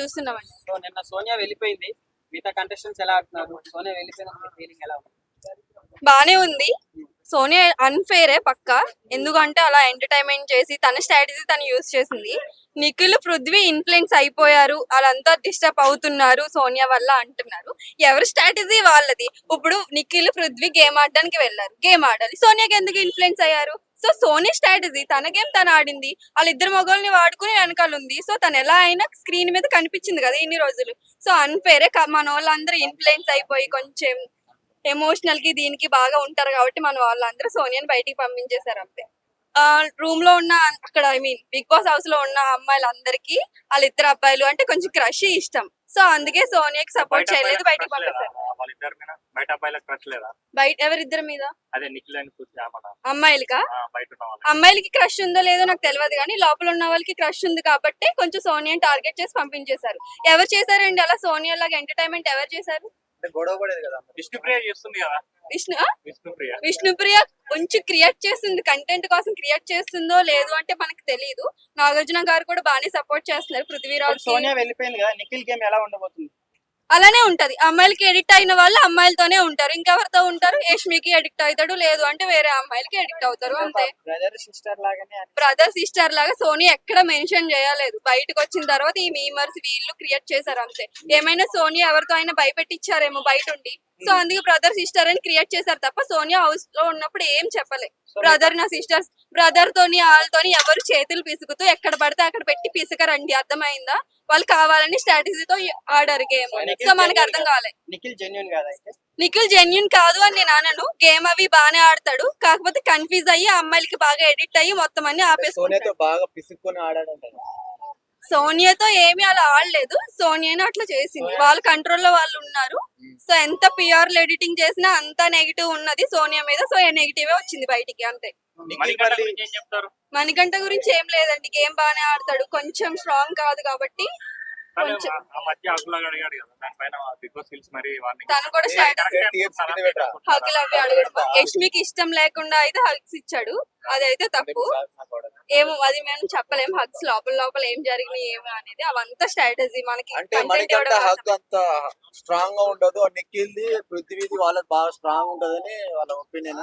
చూస్తున్నామండి. సో నిన్న సోనియా వెళ్ళిపోయింది. మిగతా కంటెస్టెంట్స్ ఎలా ఆడుతున్నారు? సోనియా వెళ్ళిపోయిన ఫీలింగ్ ఎలా ఉంది? బానే ఉంది. సోనియా అన్ఫేరే పక్క. ఎందుకంటే అలా ఎంటర్టైన్మెంట్ చేసి తన స్ట్రాటజీ తను యూజ్ చేసింది. నిఖిల్ పృథ్వీ ఇన్ఫ్లుయెన్స్ అయిపోయారు. వాళ్ళంతా డిస్టర్బ్ అవుతున్నారు సోనియా వల్ల అంటున్నారు. ఎవరి స్ట్రాటజీ వాళ్ళది? ఇప్పుడు నిఖిల్ పృథ్వీ గేమ్ ఆడడానికి వెళ్ళారు. గేమ్ ఆడాలి. సోనియాకి ఎందుకు ఇన్ఫ్లుయెన్స్ అయ్యారు? సో సోనీ స్ట్రాటజీ తన గేమ్ తను ఆడింది? వాళ్ళిద్దరు మొగల్ని వాడుకుని వెనకాల ఉంది సో తను ఎలా అయినా స్క్రీన్ మీద కనిపించింది కదా ఇన్ని రోజులు. సో అన్ఫేరే మన వాళ్ళందరూ ఇన్ఫ్లుయెన్స్ అయిపోయి కొంచెం ఎమోషనల్కి దీనికి బాగా ఉంటారు కాబట్టి మన వాళ్ళందరూ సోనియాని బయటికి పంపించేశారు అంతే. రూమ్లో ఉన్న అక్కడ ఐ మీన్ బిగ్ బాస్ హౌస్లో ఉన్న అమ్మాయిలందరికీ వాళ్ళిద్దరు అబ్బాయిలు అంటే కొంచెం క్రష్ ఇష్టం. సో అందుకే సోనియాకి సపోర్ట్ చేయలేదు బయటికి పంపించారు వాళ్ళిద్దరి మీద? బయట అబ్బాయిలకు క్రష్ లేదా? బయట ఎవరిద్దరి మీద? అదే నిఖిల్ అని పూర్తి మన అమ్మాయిలకా? బయట ఉన్న వాళ్ళు అమ్మాయిలకి క్రష్ ఉందో లేదో నాకు తెలియదు కానీ లోపల ఉన్న వాళ్ళకి క్రష్ ఉంది కాబట్టి కొంచెం సోనియాని టార్గెట్ చేసి పంపించేశారు. ఎవరు చేశారండి అలా? సోనియా లాగా ఎంటర్టైన్మెంట్ ఎవరు చేశారు? గొడవ పడేది కదా విష్ణుప్రియ చేస్తుంది కదా? విష్ణు ఆ? విష్ణుప్రియ. విష్ణుప్రియ కొంచెం క్రియేట్ చేస్తుంది. కంటెంట్ కోసం క్రియేట్ చేస్తుందో లేదు అంటే మనకు తెలియదు నాగార్జున గారు కూడా బాగానే సపోర్ట్ చేస్తున్నారు పృథ్వీరాజ్ సోనియా వెళ్ళిపోయింది కదా నిఖిల్ గేమ్ ఎలా ఉండబోతుంది? అలానే ఉంటది. అమ్మాయిలకి ఎడిక్ట్ అయిన వాళ్ళు అమ్మాయిలతోనే ఉంటారు. ఇంకెవరితో ఉంటారు? యష్మికి ఎడిక్ట్ అవుతాడు. లేదు అంటే వేరే అమ్మాయిలకి ఎడిక్ట్ అవుతారు. అంతే. బ్రదర్ సిస్టర్ లాగానే అన్ని- బ్రదర్ సిస్టర్ లాగా సోనీ ఎక్కడ మెన్షన్ చేయలేదు. బయటకు వచ్చిన తర్వాత ఈ మీమర్స్ వీళ్ళు క్రియేట్ చేశారు. అంతే. ఏమైనా సోనీ ఎవరితో అయినా భయపెట్టించారేమో బయట ఉండి సో అందుకే బ్రదర్ సిస్టర్ అని క్రియేట్ చేశారు తప్ప సోనియా హౌస్లో ఉన్నప్పుడు ఏం చెప్పలే. బ్రదర్ నా సిస్టర్స్ బ్రదర్ తోని వాళ్ళతోని ఎవరు చేతులు పిసుకుతూ ఎక్కడ పడితే అక్కడ పెట్టి పిసకరండి. అర్థమైందా? వాళ్ళు కావాలని స్ట్రాటజీతో ఆడారు గేమ్ సో మనకి అర్థం కాలే. నిఖిల్ జెన్యున్ కాదా అయితే? నిఖిల్ జెన్యున్ కాదు అని నేను అనను. గేమ్ అవి బాగానే ఆడతాడు. కాకపోతే కన్ఫ్యూజ్ అయ్యి అమ్మాయిలకి బాగా ఎడిట్ అయ్యి మొత్తం అన్ని ఆపేసుకుంటాడు. సోనియాతో ఏమీ అలా ఆడలేదు. సోనియాని అట్లా చేసింది. వాళ్ళ కంట్రోల్లో వాళ్ళు ఉన్నారు. సో ఎంత పిఆర్ ఎడిటింగ్ చేసినా అంత నెగిటివ్ ఉన్నది సోనియా మీద. సో నెగిటివ్ వచ్చింది బయటికి అంతే. మణికంఠ గురించి ఏం చెప్తారు? మణికంఠ గురించి ఏం లేదండి. గేమ్ బాగానే ఆడతాడు. కొంచెం స్ట్రాంగ్ కాదు కాబట్టి కొంచెం. దానిపైన బిగ్ బాస్ హిల్స్ మరి వాడిని తను కూడా? హక్కులు అవి అడగడం యష్మికి ఇష్టం లేకుండా అయితే హక్స్ ఇచ్చాడు. అదైతే తప్పు. ఏమో అది మేము చెప్పలేము హక్స్ లోపల లోపల ఏం జరిగినాయి ఏమో అనేది అవంతా స్ట్రాటజీ మనకి స్ట్రాంగ్గా ఉండదు. నిఖిల్ది పృథ్వీది వాళ్ళకి బాగా స్ట్రాంగ్ ఉంటదని వాళ్ళ ఒపీనియన్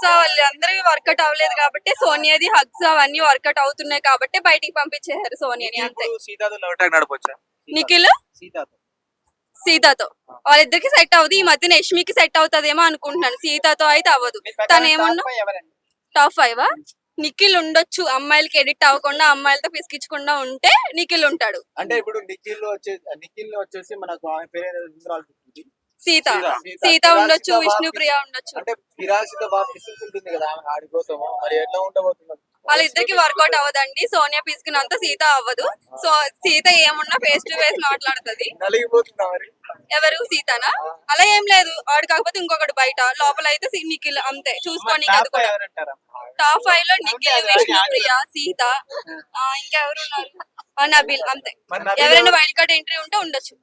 సో వాళ్ళందరికీ వర్కౌట్ అవ్వలేదు కాబట్టి సోనియాది హగ్స్ అవన్నీ వర్కౌట్ అవుతున్నాయి కాబట్టి బయటికి పంపించేశారు సోనియాని అంతే. సీతాతో నడపొచ్చా? నిఖిల్? సీతాతో. సీతతో. వాళ్ళిద్దరికి సెట్ అవ్వదు ఈ మధ్యన యష్మికి సెట్ అవుతుందేమో అనుకుంటున్నాను. సీతతో అయితే అవ్వదు. మీ తను ప్రకారం ఏమన్నా top five ఎవరండి? Top five? నిఖిల్ ఉండొచ్చు. అమ్మాయిలకి ఎడిట్ అవ్వకుండా అమ్మాయిలతో పిసికించకుండా ఉంటే నిఖిల్ ఉంటాడు. అంటే ఇప్పుడు నిఖిల్ వచ్చే నిఖిల్ వచ్చేసి మనకు సీత. సీత. ఉండొచ్చు విష్ణుప్రియ ఉండొచ్చు. అంటే ఫిరాసిత బాగా పిసుకుంటుంది కదా ఆడి కోసము. మరి ఎట్లా ఉండబోతుంది వాళ్ళిద్దరికి వర్కౌట్ అవ్వదండి. సోనియా పిసికినంత సీత అవ్వదు. సో సీత ఏమున్నా ఫేస్ టు ఫేస్ మాట్లాడుతుంది. ఎవరు? సీతనా? అలా ఏం లేదు. వాడు కాకపోతే ఇంకొకటి బయట. లోపల అయితే నిఖిల్ అంతే. చూసుకోని అది టాప్ ఫైవ్ కూడా ఎవరంటారా? టాప్ ఫైవ్లో నిఖిల్ విష్ణుప్రియ సీత. ఆ, ఇంకెవరు ఉన్నారు ఆ, నబిల్ అంతే. ఎవరైనా వైల్డ్ కార్డ్ ఎంట్రీ ఉంటే ఉండొచ్చు.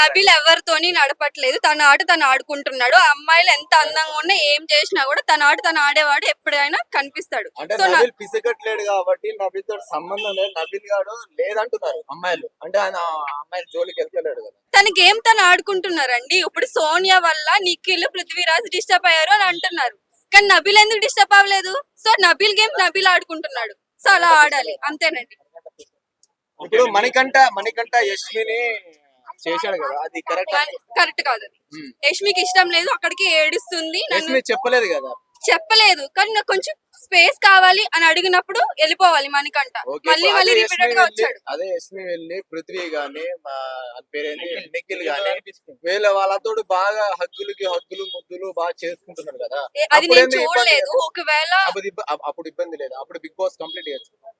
నబీల్ ఎవరితోని నడపట్లేదు. తన ఆట తను ఆడుకుంటున్నాడు. ఆ అమ్మాయిలు ఎంత అందంగా ఉన్నా ఏం చేసినా కూడా తన ఆట తను ఆడేవాడు ఎప్పుడైనా కనిపిస్తాడు. సో కాబట్టి నబీల్ తోటి సంబంధం లేదు. నబీల్ గాడు లేదంటున్నారు అమ్మాయిలు. అంటే ఆయన ఆ అమ్మాయిల జోలికి వెళ్తలేడు కదా. తన గేమ్ తను ఆడుకుంటున్నారండి? ఇప్పుడు సోనియా వల్ల నిఖిల్ పృథ్వీరాజ్ డిస్టర్బ్ అయ్యారు అని అంటున్నారు. కానీ నబిల్ ఎందుకు డిస్టర్బ్ అవ్వలేదు? సో నబిల్ గేమ్ నబిల్ ఆడుకుంటున్నాడు? సో అలా ఆడాలి. అంతేనండి. ఇప్పుడు మణికంఠ మణికంఠ యశ్మిని చేశాడు కదా అది కరెక్ట్ కరెక్ట్ కాదు అది. యష్మికి ఇష్టం లేదు అక్కడికి ఏడుస్తుంది నన్ను యశ్మి చెప్పలేదు కదా. చెప్పలేదు. కానీ నాకు కొంచెం స్పేస్ కావాలి అని అడిగినప్పుడు వెళ్ళిపోవాలి మనకంట మళ్ళీ మళ్ళీ అదే రిపీటెడ్గా వెళ్ళి- వచ్చాడు. అదే యశ్మి వెళ్ళి పృథ్వీ గాని మా అది పేరేంటి? నిఖిల్ గాని వీళ్ళ వాళ్ళతో బాగా హక్కులకి హక్కులు ముద్దులు బాగా చేసుకుంటున్నారు కదా. అది నేను చూడలేదు. లేదు? ఒకవేళ అప్పుడు ఇబ్బ- అప్- అప్పుడు ఇబ్బంది లేదు. అప్పుడు బిగ్ బాస్ కంప్లీట్ చేయొచ్చు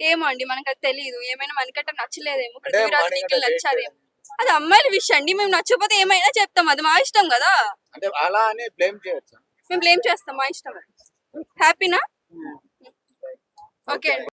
ఏమో అండి మనకు అది తెలియదు ఏమైనా మనకంటే నచ్చలేదేమో. పృథ్వీరాజ్ నిఖిల్ నచ్చారేమో. అది అమ్మాయిల విషయం అండి. మేము నచ్చకపోతే ఏమైనా చెప్తాం. అది మా ఇష్టం కదా. అంటే అలా అని బ్లేమ్ చేయొచ్చు? మేము బ్లేమ్ చేస్తాం మా ఇష్టం హ్యాపీనా ఓకే అండి